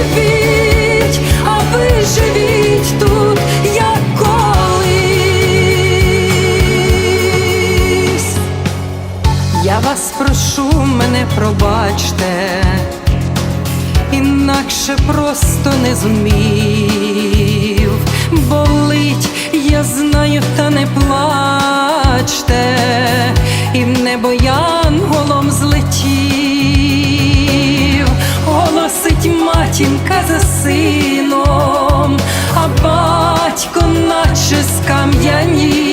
Живіть, а ви тут, як. Я вас прошу, мене пробачте, інакше просто не зумів. Болить, я знаю, та не плачте, і в небо за сином, а батько наче скам'янів.